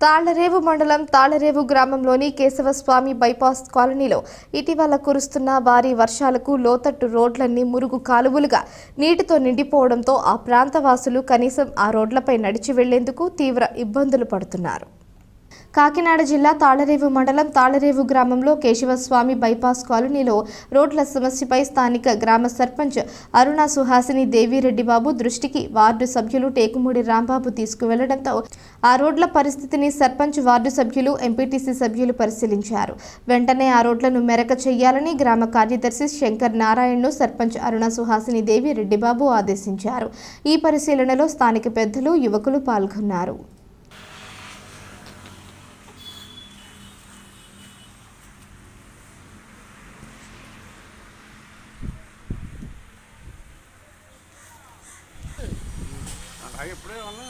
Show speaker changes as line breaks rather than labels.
తాళ్ళరేవు మండలం తాళ్ళరేవు గ్రామంలోని కేశవస్వామి బైపాస్ కాలనీలో ఇటీవల కురుస్తున్న భారీ వర్షాలకు లోతట్టు రోడ్లన్నీ మురుగు కాలువలుగా నీటితో నిండిపోవడంతో ఆ ప్రాంతవాసులు కనీసం ఆ రోడ్లపై నడిచి వెళ్ళేందుకు తీవ్ర ఇబ్బందులు పడుతున్నారు. కాకినాడ జిల్లా తాళరేవు మండలం తాళరేవు గ్రామంలో కేశవస్వామి బైపాస్ కాలనీలో రోడ్ల సమస్యపై స్థానిక గ్రామ సర్పంచ్ అరుణ సుహాసిని దేవిరెడ్డి బాబు దృష్టికి వార్డు సభ్యులు టేకుమూడి రాంబాబు తీసుకువెళ్ళడంతో ఆ రోడ్ల పరిస్థితిని సర్పంచ్ వార్డు సభ్యులు ఎంపీటీసీ సభ్యులు పరిశీలించారు. వెంటనే ఆ రోడ్లను మెరక చేయాలని గ్రామ కార్యదర్శి శంకర్ నారాయణను సర్పంచ్ అరుణ సుహాసిని దేవి రెడ్డిబాబు ఆదేశించారు. ఈ పరిశీలనలో స్థానిక పెద్దలు యువకులు పాల్గొన్నారు.
ఇప్పుడే ఉన్నా